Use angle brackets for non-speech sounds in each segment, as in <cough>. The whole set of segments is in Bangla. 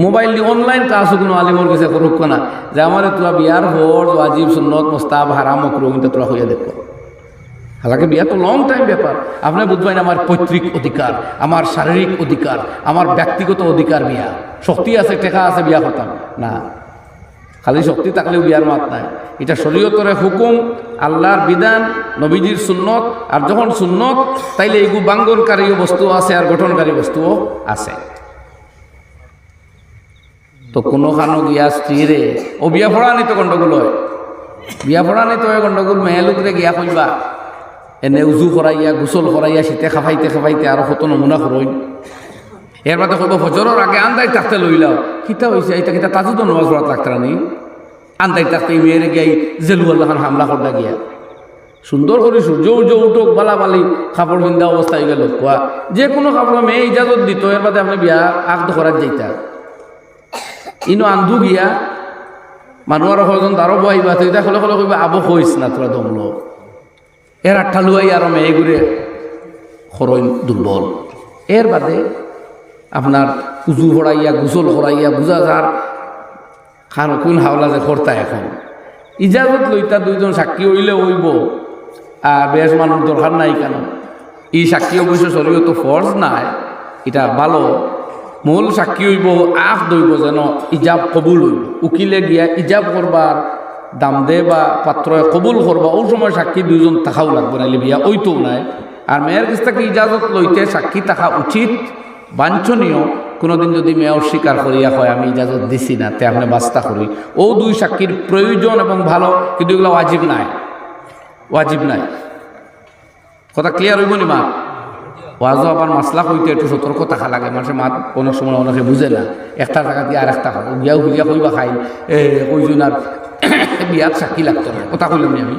মোবাইল দিয়ে অনলাইন কাজও কোনো আলিমর কাছে করুক না। যে আমার তোরা বিয়ার হর ওয়াজিব সুন্নত মোস্তাব হারাম মকরু কিন্তু তোরা হইয়া দেখো। হালাকে বিয়া তো লং টাইম ব্যাপার। আপনি বুঝবেন আমার পৈতৃক অধিকার, আমার শারীরিক অধিকার, আমার ব্যক্তিগত অধিকার বিয়া। শক্তি আছে, টেকা আছে, বিয়া করতাম। না। খালি শক্তি থাকলেও বিয়ার মাত নাই। এটা শরীয়তরে হুকুম, আল্লাহর বিধান, নবীজির সুন্নত। আর যখন সুন্নত, তাইলে এইগু বাঙ্গনকারী বস্তু আছে আর গঠনকারী বস্তুও আছে। তো কোনো কোনোখানো গিয়া স্ত্রীরে ও বিয়া পড়া নিত গণ্ডগোল হয়। বিয়া পড়া নিত হয় গণ্ডগোল মেয়ে লোকরে গিয়া কইবা, এনে উজু করাইয়া গোসল করাইয়া শীতে খাফাইতে খাফাইতে আরও কত নমুনা করই এর বাদে কইব ফজরের আগে আন্দাই থাকতে লইলাও কিতা হইছে এটা কিতা তাজু তো নমাজ পড়াত লাগতারা নি? আন্দাই থাকতে মেয়েরে গিয়ে জেলু আল্লাহ হামলা করলা গিয়া। সুন্দর করে সূর্য উর্য উঠোক, বালা বালি কাপড় পিন্ধা অবস্থা হয়ে গেল। যে কোনো কাপড় মেয়ে ইজাজত দিত এর বাদে আপনি বিয়া আগ করার যাইতা। ইনো আন্ধু গিয়া মানুহৰ হজন তাৰো বহিবা তেতিয়া খলে খলে কইবা, আবো হইছ না তোরা দমলো। এর আঠা লুয়াই আর মেয়ে ঘুরে খরই দুর্বল এর বাদে আপনার উজু হরাইয়া গুসল হরাইয়া বুঝা যার খান কোন হাওলা যে কর্তা এখন। ইজাজত লইতা দুইজন সাক্ষী হইলে হইব বেশ মানুষ দরকার নাই কেন? এই সাক্ষী অবশ্য শরীয় তো ফর্জ নাই। এটা ভালো মূল সাক্ষী হইব আখ দইব যেন ইজাব কবুল হইব। উকিলে গিয়া ইজাব করবার দাম দে বা পাত্র কবুল করবা ওই সময় সাক্ষী দুইজন তাকাও লাগবে নাইলে বিয়া ওইটাও নাই। আর মেয়ের কাছ থেকে ইজাজত লইতে সাক্ষী থাকা উচিত, বাঞ্ছনীয়। কোনোদিন যদি মেয়ে অস্বীকার করিয়া হয়, আমি ইজাজত দিছি না, তে আপনি বাস্তা করি ও দুই সাক্ষীর প্রয়োজন এবং ভালো, কিন্তু এগুলো ওয়াজিব নাই। ওয়াজিব নাই। কথা ক্লিয়ার হইব নি মা ওয়াজও আবার মাসলা কইতে একটু সতর্ক থাকা লাগে মানুষের মাত অনেক সময় অনেকে বুঝে না, একটা টাকা দিয়ে আর একটা হয় গিয়াও গিয়া কইবা খাই এ, কইজন আর বিয়াত সাক্ষী লাগতো না, কথা কইলাম নি আমি।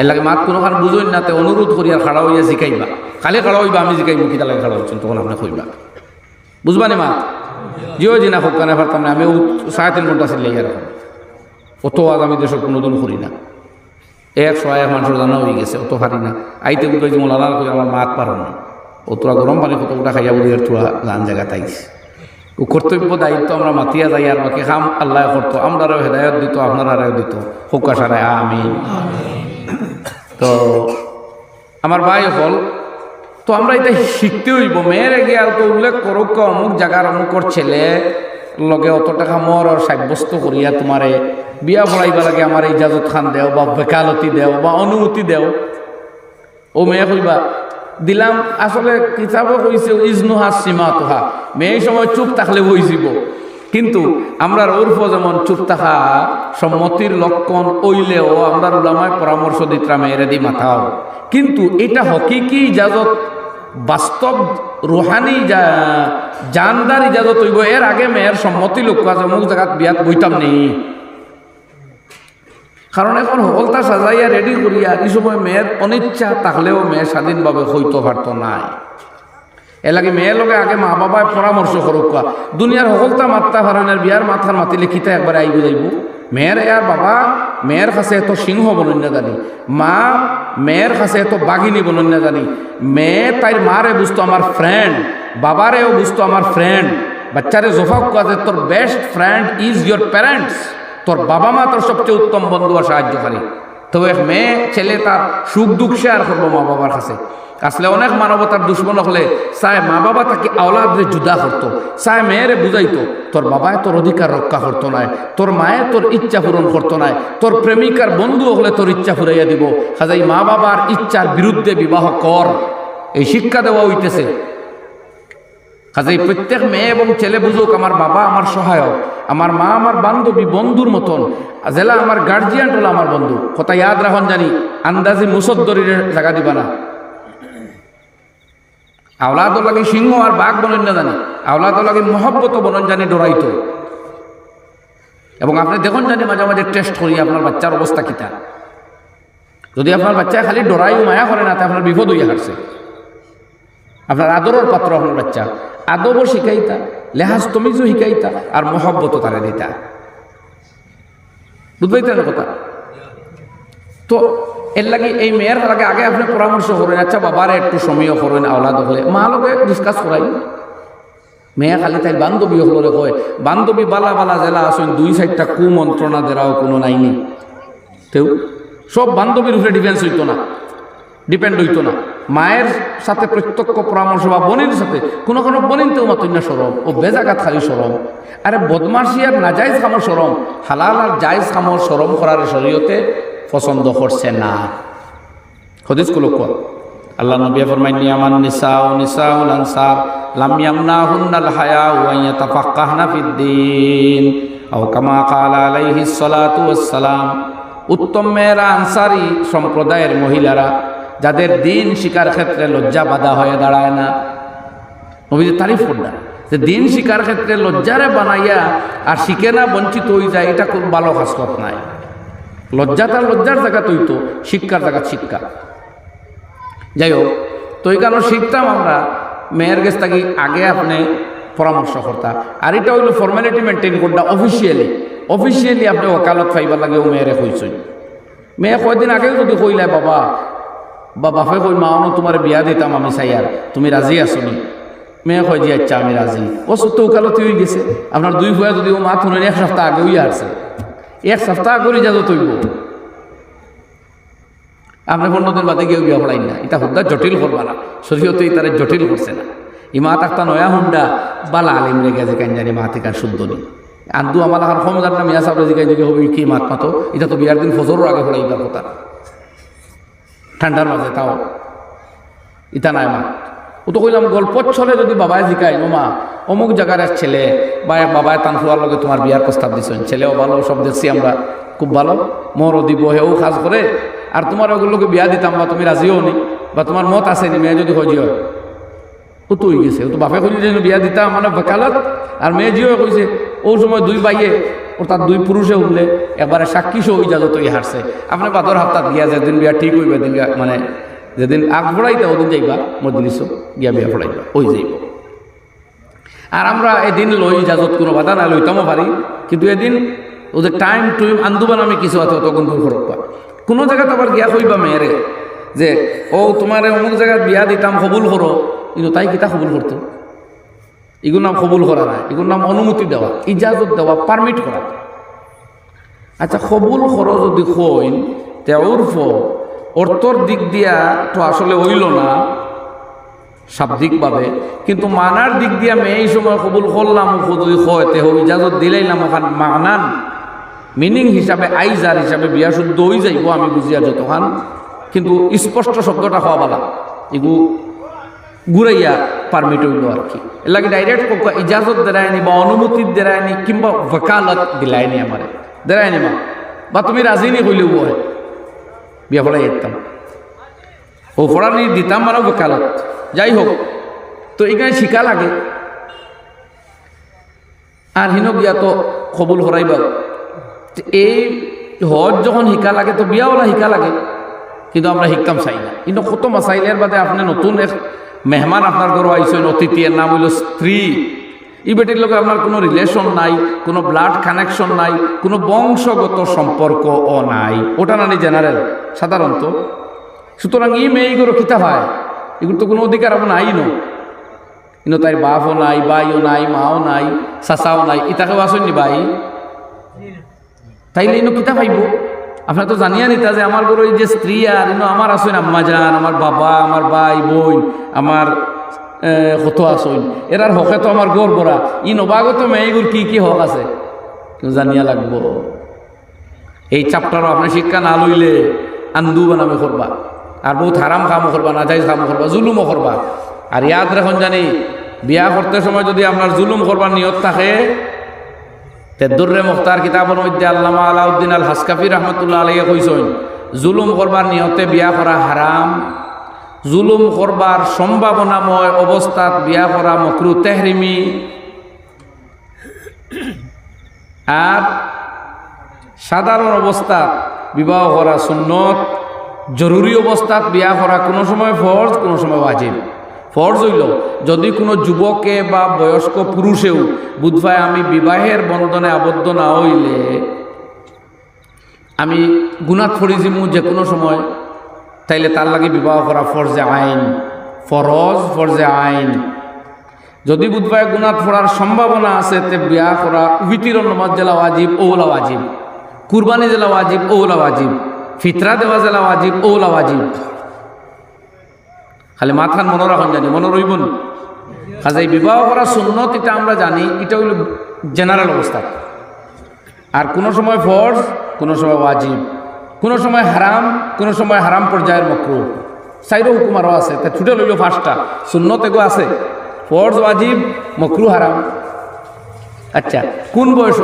এর লাগে মাত কোনো কারণ বুঝইন না, তে অনুরোধ করি আর খাড়া হইয়া শিখাইবা খালি খাড়া হইবা আমি শিখাইব কিতা লাগে খাড়া হচ্ছেন তখন আপনি কইবা। বুঝবা নি মাত? জিও জিনা হোক কানে পারতাম না আমি সাড়ে তিন ঘণ্টা ছিল ইয়ার অত আজ আমি দেশের কোনোদিন করি না। একশো এক মানুষের জানা হয়ে গেছে অত পারি না। আইতে বুঝে যে মোলালার করে আমার মাত পারো না। ও তোরা গরম পানি কত গোটা খাইয়া বলি তোরা গান জায়গা তাইস ও কর্তব্য দায়িত্ব আমরা মাতিয়া যাই আর বাকি খাম আল্লাহ করতো আমরাও হেদায়ত দিত আপনারাও দিত। হোকা সারায় আমি <coughs> তো আমার ভাই হল, তো আমরা এটা শিখতে হইব। মেয়ের গিয়ে আর তো উল্লেখ করুক অমুক জায়গার অমুকর ছেলে লগে অত টাকা মর সাব্যস্ত করিয়া তোমারে বিয়া পড়াইবা লাগে আমার ইজাজত খান দেও বা বেকালতি দেও বা অনুমতি দেও। ও মেয়ে কইবা, দিলাম, আসলে কিতাবে কইছে ইজনুহা সীমা তোহা মেয়ে সময় চুপ থাকলে বইছিব কিন্তু আমরা ওরফ যেমন চুপ থাকা, সম্মতির লক্ষণ ওইলেও আমরা উলামায় পরামর্শ দিতরা মেয়েরে দি মাথাও। কিন্তু এটা হকি কি ইজাজত? বাস্তব রুহানি যা জানদার ইজাজত হইব, এর আগে মেয়ের সম্মতি লক্ষ্য আছে, অমুক জায়গাত বিয়াত বইতাম নেই। কারণ এখন হলতা সাজাইয়া রেডি করিয়া এই সময় মেয়ের অনিচ্ছা থাকলেও মেয়ে স্বাধীনভাবে হইতে পারতো নাই। এ লাগে মেয়ের লগে আগে মা বাবায় পরামর্শ করুক দুনিয়ার হকলতা মাত্রা হারানের বিয়ার মাথার মাতিলে কিতা একবার আইব যাইব। মেয়ের আর বাবা মেয়ের কাছে এত সিংহ বনন্য জানি মা মেয়ের কাছে এত বাঘিনী বনন্য জানি মেয়ে তাইর মারে বুঝতো আমার ফ্রেন্ড বাবারেও বুঝতো আমার ফ্রেন্ড বাচ্চারে জোফা যে তোর best friend is your parents তোর বাবা মা তোর সবচেয়ে উত্তম বন্ধু আর সাহায্যকারী তো এক মেয়ে, ছেলে তার সুখ দুঃখ শেয়ার করব মা বাবার কাছে। আসলে অনেক মানবতার দুশ্মন হলে চায় মা বাবা তাকে আওলাদরে জুদা করতো চায় মেয়েরে বুঝাইতো, তোর বাবায় তোর অধিকার রক্ষা করতো নাই, তোর মায়ে তোর ইচ্ছা পূরণ করতো নাই, তোর প্রেমিকার বন্ধু হলে তোর ইচ্ছা ফুরাইয়া দিব হাজাই মা বাবার ইচ্ছার বিরুদ্ধে বিবাহ কর। এই শিক্ষা দেওয়া হইতেছে। কাজেই প্রত্যেক মেয়ে এবং ছেলে বুঝুক, আমার বাবা আমার সহায়ক, আমার মা আমার বান্ধবী বন্ধুর মতন, জেলা আমার গার্জিয়ান হলো আমার বন্ধু, কথা ইয়াদ রাখন জানি, আন্দাজি মুসদ্দরির জায়গা দিবা না। আওলাদ লাগে সিংহ আর বাঘ বনন না জানি। আওলাদ লাগে মহব্বত বনন জানি ডরাইতো। এবং আপনি দেখুন জানি মাঝে মাঝে টেস্ট করি আপনার বাচ্চার অবস্থা কিতা যদি আপনার বাচ্চা খালি ডরাইও মায়া করে না, তা আপনার বিপদ হইয়া হারছে। আপনার আদরের পাত্র আপনার বাচ্চা। আদবও শিখাইতা, লেহাজ তমিজও শিখাইতা, আর মহব্বত তারা দিতা। বুঝবাইতে না কথা? তো এর লাগে এই মেয়ের লাগে আগে আপনি পরামর্শ করেন আচ্ছা বাবার একটু সময় করেন আওলাদ হলে। মা লোকে ডিসকাস করাই। মেয়ে খালি তাই বান্ধবী হলরে কয়, বান্ধবী বালা বালা জেলা আসেন দুই সাইডটা কুমন্ত্রণা দেরাও কোনো নাইনি তেও, সব বান্ধবীর উপরে ডিফেন্স হইতো না ডিপেন্ড হইতো না। মায়ের সাথে প্রত্যক্ষ পরামর্শ বা বোনের সাথে, কোনো কোনো বোনিনতেও মাতই না সরম, ও বেজাগাত খালি সরম। আরে বদমাসি আর নাজাইজ খামর সরম, হালাল আর জায়জ খামর সরম করার শরীয়তে পছন্দ করছে না। হদিস কুলো কোয়া আল্লাহ নবী ফরমাইন নিয়ামান নিসা ও নিসা উল আনসার লাম ইয়ামনাহুন্নাল হায়া ওয়া ইয়াতাফাক্কাহনা ফিদ্দিন। আও কামা ক্বালা আলাইহিস সালাতু ওয়াস সালাম উত্তম মেয়েরা, আনসারি সম্প্রদায়ের মহিলারা, যাদের দিন শিকার ক্ষেত্রে লজ্জা বাধা হয়ে দাঁড়ায় না। নবীজি তারিফ করলেন যে দিন শিকার ক্ষেত্রে লজ্জারে বানাইয়া আর শিখে না, বঞ্চিত হয়ে যায়, এটা খুব ভালো হাসপাত নাই। লজ্জা তার লজ্জার জায়গা তৈ তো, শিক্ষার জায়গা শিক্ষা। যাই হোক তো এই কারণে শিখতাম আমরা। মেয়ের কাছ থেকে আগে আপনি পরামর্শ করতা। আর এটা হইল ফর্মালিটি মেনটেন করতা অফিসিয়ালি অফিসিয়ালি আপনি ওকালত পাইবার লাগে ও মেয়েরে কইছেন মেয়ে কয়দিন আগেও যদি কইলে, বাবা, বা বাপে কই মা, অনো তোমার বিয়া দিতাম আমি চাই আর তুমি রাজি আছো নি মেয়ে কয় যে আচ্ছা আমি রাজি। ও সত্য ওকালতি হয়ে গেছে। আপনার দুই ভুয়া যদি ও মা শুনেন এক সপ্তাহ আগে হইয়া আসছে এক সপ্তাহ করে যা তৈব আপনি দিন বাদে গিয়ে বিয়া পড়াই না। এটা হুদ্দা জটিল করবা না শরীয়তে তারা জটিল করছে না। ইমা তাক্তা নয়া হুন্ডা। বালা আলিম রেগে যে কেন জানি মা থেকে শুদ্ধ নি আন্দু আমার এখন কম জান না মিয়া সাহেব রেজি কেন হবে কি মাত মাতো। এটা তো বিয়ার দিন ফজরের আগে পড়াইবার কথা ঠান্ডার মাঝে তাও। ইটা নাই মা। ও তো কইলাম গল্পর ছলে যদি বাবায় জিকাই ও মা, অমুক জায়গার এক ছেলে, বা এক বাবায় তান ফুয়ার লগে তোমার বিয়ার প্রস্তাব দিছেন। ছেলেও ভালো, সব দেখছি আমরা খুব ভালো। মোরও দিব, হেও কাজ করে। আর তোমার ওগুলোকে বিয়া দিতাম, বা তুমি রাজিও নি, বা তোমার মত আসেনি মেয়ে যদি হজি হয়। ও তো হয়ে গেছে, ও তো বাপে যে বিয়া দিতাম মানে বেকালত। আর মেয়ে জিও কইছে, ও সময় দুই বাইয়ে তার দুই পুরুষে উঠলে একবারে সাক্ষী সহ ইজাজত হারছে। আপনি বাদর হাপ্তাত গিয়া যে যেদিন বিয়া ঠিক হইবে দিন মানে যেদিন আগ ফোড়াইতে ওদিন যাইবা মজলিস গিয়া বিয়া ফোড়াইবা, ওই যাইব। আর আমরা এদিন লই ইজাজত কোনো বাধা না লইতামও পারি, কিন্তু এদিন ওদের টাইম টুইম আন্দোলন আমি কিছু আছে তখন দূর করবা কোনো জায়গাতে আবার গিয়া কইবা মেয়েরে যে, ও, তোমার অমুক জায়গায় বিয়া দিতাম, কবুল করো। কিন্তু তাই কিতা কবুল করতো? এগুলো নাম কবুল করা না এগুলোর নাম অনুমতি দেওয়া, ইজাজত দেওয়া পারমিট করা। আচ্ছা কবুল করো যদি কইন, তে উর্ফ অর্থর দিক দিয়া তো আসলে হইল না, শাব্দিকভাবে। কিন্তু মানার দিক দিয়া আমি এই সময় কবুল করলাম যদি হয় ইজাজত দিলাইলাম, ওখান মানান মিনিং হিসাবে, আইজার হিসাবে বিয়া শুদ্ধ হয়ে যাইব, আমি বুঝিয়া যতখান। কিন্তু স্পষ্ট শব্দটা হওয়া বালা, এগু ঘুরাইয়া পারমিট হইল আর কি। এর লাগে ডাইরেক্ট ইজাজত দেরায়নি বা অনুমতি দেরায়নি কিংবা ওকালত দিলায়নি আমার। দেরায়নি মা। বা তুমি রাজি নি কইলেও হয়। বিয়া পড়াই যেতাম ও পড়ানি দিতাম মানে ওকালত যাই হোক তো এখানে শিকা লাগে। আর হিন গিয়া তো কবুল হরাইবা। এই হজ যখন শিকা লাগে, তো বিয়াওয়ালা শিকা লাগে। কিন্তু আমরা শিখতাম চাই না। কিন্তু কত মাসাইলের বাদে আপনি নতুন এক মেহমান আপনার ঘর আইসেন এর নাম হইল স্ত্রী এই বেটির লোকে আপনার কোনো রিলেশন নাই, কোনো ব্লাড কানেকশন নাই, কোনো বংশগত সম্পর্ক ও নাই। ওটা নানি জেনারেল সাধারণত। সুতরাং এই মেয়েগুলো কিতা হয়? এগুলো তো কোনো অধিকার আপনার নাই ন কিন্তু তাই বাপও নাই বাইও নাই, মাও নাই, চাচাও নাই ইটাকেও আসেননি ভাই? তাইলে ইনো কিতা পাইব আপনার তো জানিয়া নিতা যে আমার ঘরে যে স্ত্রী আর ইনো আমার আসেন আম্মা যান আমার বাবা, আমার ভাই, বোন, আমার কত আসইন এরার হকে তো আমার গড় বড়া ই নবাগত মেয়েগুর কি কি হক আছে? জানিয়া লাগবো। এই চাপটারও আপনি শিক্ষা না লইলে আন্দু বানামে করবা আর বহুত হারাম কামও করবা নাজাইজ কামও করবা জুলুমও করবা আর ইয়াদ রাখুন জানি, বিয়া করতে সময় যদি আপনার জুলুম করবার নিয়ত থাকে তেদুর্রে মুখতার কিতাবের মধ্যে আল্লামা আলাউদ্দিন আল হাসকাফি রহমতুল্লাহ আলাইয়ে কইসইন জুলুম করবার নিয়তে বিয়া করা হারাম জুলুম করবার সম্ভাবনাময় অবস্থাত বিয়া করা মকরু তেহরিমি। আর সাধারণ অবস্থাত বিবাহ করা সুন্নত, জরুরি অবস্থাত বিয়া করা কোনো সময় ফরজ, কোনো সময় ওয়াজিব। ফরজ হইল, যদি কোনো যুবকে বা বয়স্ক পুরুষেও বুধবায় আমি বিবাহের বন্ধনে আবদ্ধ না হইলে, আমি গুণাত ফরিজিমু যে কোনো সময়। তাইলে তার লাগে বিবাহ করা ফরজে আইন, ফরজ, ফরজে আইন। যদি বুধবায় গুণাত পড়ার সম্ভাবনা আছে, তে বিয়া করা উবিতির নমাজ জেলা ওয়াজিব, ওলা ওয়াজিব। কুরবানি জেলা ওয়াজিব, ওলা ওয়াজিব। ফিতরা দেওয়া জেলা ওয়াজিব, ওলা ওয়াজিব। খালি মাথান মনে রাখুন জানি, মনে রইবন। কাজে বিবাহ করা সুন্নত, এটা আমরা জানি, এটা হইল জেনারেল অবস্থা। আর কোনো সময় ফর্জ, কোনো সময় ওয়াজিব। কোনো সময় হারাম, কোনো সময় হারাম পর্যায়ের মক্রু। সাইরো হুকুমারও আছে, তা ছুটে লইল ফার্স্টটা শূন্য এগো আছে। ফর্জ, ওয়াজিব, মক্রু, হারাম। আচ্ছা কোন বয়স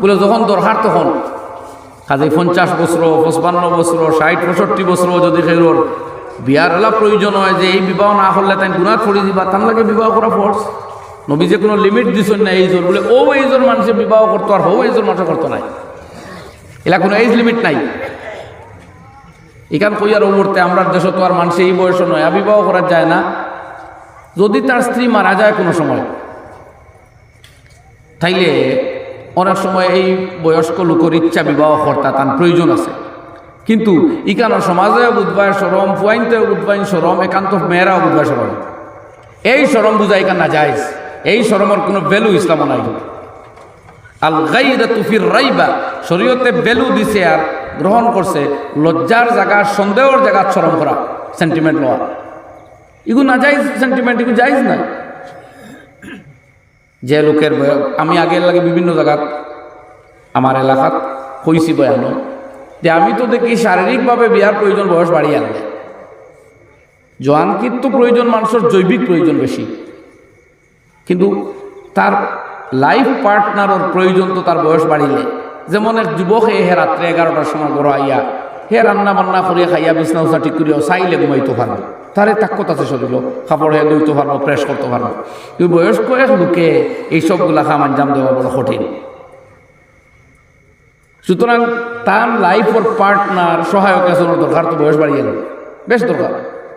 বলে যখন দরকার তখন। কাজে পঞ্চাশ বছর, পঁচপান্ন বছর, ষাট, পঁয়ষট্টি বছর যদি সেগুলোর বিয়ার এলা প্রয়োজন হয় যে এই বিবাহ না করলে তাই গুণাত পড়ে দিবা। তার লাগে বিবাহ করা ফোর্স নবী যে কোনো লিমিট দিছেন না এই জোর। বলে ও এই জোর মানুষে বিবাহ করতো আর হো এই জোর মানুষ করতো নাই। এলা কোনো এজ লিমিট নাই। এখান কইয়ার মুহূর্তে আমরা দেশ তো আর মানুষ এই বয়স নয় বিবাহ করা যায় না। যদি তার স্ত্রী মারা যায় কোনো সময়, তাইলে অনেক সময় এই বয়স্ক লোকের ইচ্ছা বিবাহ কর্তা তার প্রয়োজন আছে। কিন্তু ইকানো সমাজে বুধবার সরম, ফুয়াইনতেও বুধবাইন সরম, একান্ত মেয়েরাও বুধবার সরম। এই সরম বুঝা এখান না যাইজ এই সরমের কোনো ভ্যালু ইসলাম নাই। আল গাইদা তুফির রাইবা শরীয়তে ভ্যালু দিছে আর গ্রহণ করছে। লজ্জার জায়গা, সন্দেহর জায়গা সরম করা সেন্টিমেন্ট লওয়া। এগুলো না যাইজ সেন্টিমেন্ট এগুলো যাইজ না যে লোকের আমি আগের লাগে বিভিন্ন জায়গাত, আমার এলাকাত কইছি বয়ানো। যে আমি তো দেখি শারীরিকভাবে বিয়ার প্রয়োজন, বয়স বাড়িয়ে আনবে জোয়ানকির তো প্রয়োজন, মানুষের জৈবিক প্রয়োজন বেশি। কিন্তু তার লাইফ পার্টনারের প্রয়োজন তো তার বয়স বাড়িলে। যেমন এক যুবক হে রাত্রে এগারোটার সময় গড় আইয়া, হে রান্না বান্না করিয়া খাইয়া, বিছনা উষা ঠিক করিয়া, চাইলে ঘুমাইতে পারব তারে তাক্কত আছে শরীর কাপড় হে দইতে পারব প্রেস করতে পারব কিন্তু বয়স্ক এক লোকে এইসবগুলা কাম আঞ্জাম দেওয়া বড় কঠিন। সুতরাং তার লাইফর পার্টনার সহায়ক এজনের দরকার, তো বয়স বাড়িয়ে গেল বেশ দরকার।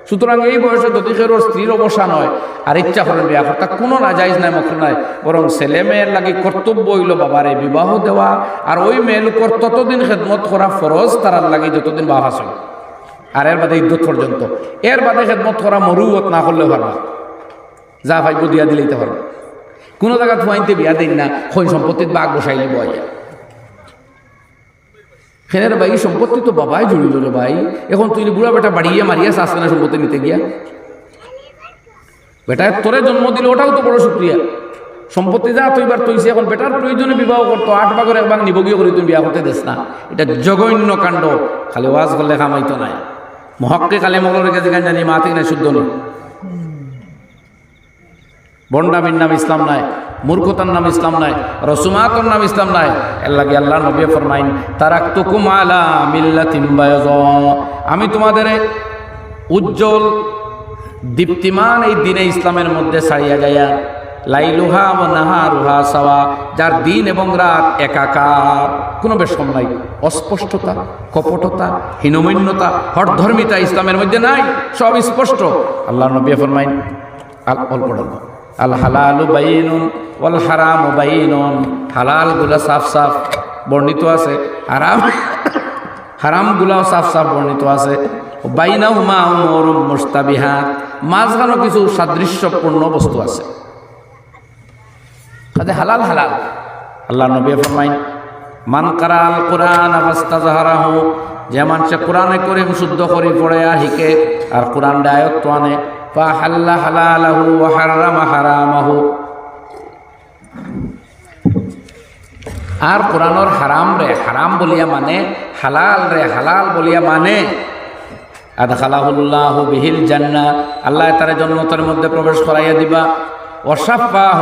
সুতরাং এই বয়সে যদি কেউ স্ত্রীর অবসান হয় আর ইচ্ছা করেন বিয়া করতে কোনো নাজাইজ নাই মক্র নাই। বরং ছেলে মেয়ের লাগে কর্তব্য হইল বাবারে বিবাহ দেওয়া, আর ওই মেয়ে লোকর ততদিন খেদমত করা ফরজ তারার লাগে যতদিন বাবা আছে। আর এর বাদে ইদ্যুৎ পর্যন্ত। এর বাদে খেদমত করা মরুবত না করলেও পারবা যা ভাইব দিয়া দিলেইতে পারবা কোনো জায়গা ফুয়াইতে বিয়া দিন না খৈ সম্পত্তির বাঘ বসাইলে বইয়া ফেনের ভাই সম্পত্তি তো বাবাই জড়িল রে ভাই এখন তুই বুড়া বেটা বাড়িয়ে মারিয়া শাসখানা সম্পত্তি নিতে গিয়া। বেটায় তোরে জন্ম দিল ওটাও তো বড় শুক্রিয়া। সম্পত্তি যা তুই বার তুইছে এখন বেটার প্রয়োজনে বিবাহ করতো, আট ভাগের এক ভাগ নিবগীয় করে তুমি বিবাহ করতে দেস না। এটা জঘন্য কাণ্ড, খালি ওয়াজ করলে খামাইতো নাই। মহককে কালে মগলের কাছে জানি মা থেকে না শুদ্ধ নেই বন্ডামির নাম ইসলাম নাই, মূর্খতার নাম ইসলাম নাই রসুমাতর নাম ইসলাম নাই। লাগে আল্লাহ নবী ফরমাইন তারাক তুকুম আলা মিল্লাতিম বায়জ আমি তোমাদের উজ্জ্বল, দীপ্তিমান এই দিনে ইসলামের মধ্যে ছাড়িয়া যাইয়া, লাইলুহা ও নাহা রুহা সাওয়া, যার দিন এবং রাত একাকার। কোনো বেশম নাই। অস্পষ্টতা, কপটতা, হীনমন্যতা হঠধর্মিতা ইসলামের মধ্যে নাই, সব স্পষ্ট। আল্লাহ নবী ফরমাইন অল্প অল্প আল হালালু বাইনুন ওয়াল হারাম বাইনুন। হালালগুলা সাফ সাফ বর্ণিত আছে, হারাম হারাম গুলাও সাফ সাফ বর্ণিত আছে। বাইনা হুমা উমর মুস্তাবিহাত মাঝখানো কিছু সাদৃশ্যপূর্ণ বস্তু আছে। কাজে হালাল হালাল। আল্লাহ নবী ফরমাইন, মান কারাল কোরআন অবস্থা জাহারাহু যে মানুষে কোরআনে করিম শুদ্ধ করি পড়ে আর হিকে আর কোরআন ডায়ত্ত আনে। আর কোরআনর হারাম রে হারাম বলিয়া মানে হালাল রে হালাল বলিয়া মানে আদখালাহুল্লাহ বিহিল জান্না আল্লাহ তার জন্নতের মধ্যে প্রবেশ করাইয়া দিবা অসাফাহ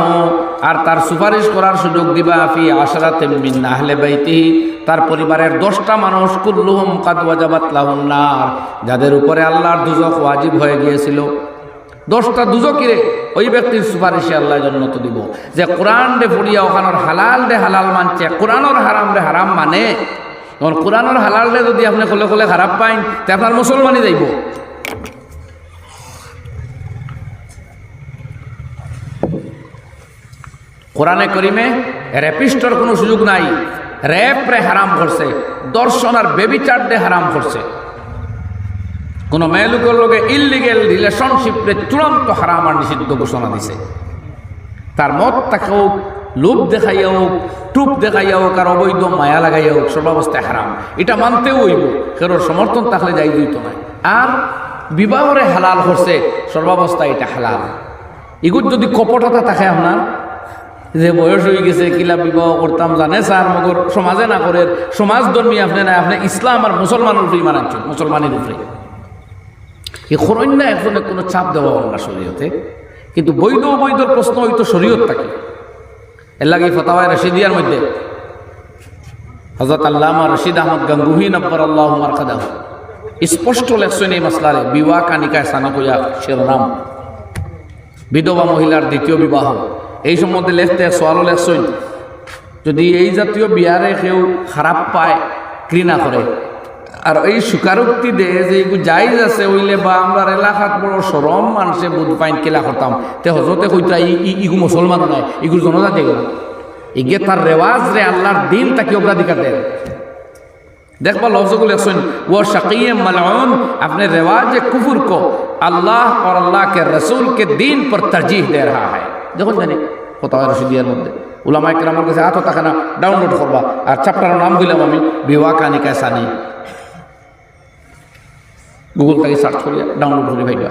আর তার সুপারিশ করার সুযোগ দিবা, ফি আশরাতে মিন আহলে বাইতিহি, তার পরিবারের দশটা মানুষ, কুল্লুহুম কাদ ওয়াজাবাত লাহুন্নার যাদের উপরে আল্লাহর দুজক ওয়াজিব হয়ে গিয়েছিল। দশটা দুজকিরে ওই ব্যক্তির সুপারিশে আল্লাহ জন্নত দিব। যে কোরআন রে পড়িয়া ওখানোর হালাল রে হালাল মানছে, কোরআনর হারাম রে হারাম মানে। তখন কোরআনর হালাল রে যদি আপনি কলে কলে খারাপ পাইন, তে আপনার মুসলমানই যাইব। কোরআনে করিমে র্যাপিস্টর কোনো সুযোগ নাই। র্যাপ রে হারাম করছে, দর্শন আর বেবিচার রে হারাম করছে। কোন মেয়ে লোকের লোকে ইলিগেল রিলেশনশিপে চূড়ান্ত হারাম আর নিষিদ্ধ ঘোষণা দিছে। তার মত তাকে হোক, লোভ দেখাইয়া হোক, টুপ দেখাইয়া হোক আর অবৈধ মায়া লাগাইয়া হোক সর্বাবস্থায় হারাম। এটা মানতেও হইব, কারোর সমর্থন থাকলে যাই দিত না আর বিবাহরে হালাল করছে সর্বাবস্থায় এটা হালাল। এগুলো যদি কপটতা থাকে আপনার, যে বয়স হয়ে গেছে কিলা বিবাহ করতাম জানে স্যার, মগর সমাজে না করে সমাজ ধর্মী আপনি না, আপনি ইসলাম আর মুসলমানের উপরেই মানাচ্ছেন, মুসলমানের উপরে এই খরণ্য একজনে কোনো চাপ দেওয়া হল না শরীয়তে। কিন্তু বৈধ অবৈধর প্রশ্ন হয়তো শরীয়ত থাকে এর লাগে ফতাওয়ায় রশিদিয়ার মধ্যে। হজরত আল্লামা রশিদ আহমদ গঙ্গুহি নব্বর আল্লাহ স্পষ্ট লেখছেন এই বিবাহ কানিকায় সানা কইয়া শিরোনাম। বিধবা মহিলার দ্বিতীয় বিবাহ। এই সম্বন্ধে লেখতে সোয়ালও লেখছেন, যদি এই জাতীয় বিয়ারে কেউ খারাপ পায়, ঘৃণা করে আর এই স্বীকারোক্তি দে যে এগুলো জায়জ আছে ওইলে বা আমরা এলাকাত বড় সরম মানুষে বুধ পাইন কেলা করতাম তে হজরতে কইতা ইগু মুসলমান নয় ইগুর জনজাতি এগুলো ইগে তার রেওয়াজ রে আল্লাহর দিন তাকে অগ্রাধিকার দেয় দেখবা লফজগুলো লেখছেন ও শাকিয়ে মালউন अपने रिवाज कुफर को अल्लाह और अल्लाह के रसूल के दीन पर तरजीह दे रहा है দেখুন জানি ফতোয়া রশিদিয়ার মধ্যে উলামা ইকরামের কাছে আতো থাকে না ডাউনলোড করবা আর চ্যাপ্টারের নাম দিলাম আমি বিবাহ কানি কায়সা নেই গুগল থেকে সার্চ করে ডাউনলোড করে ভাইবা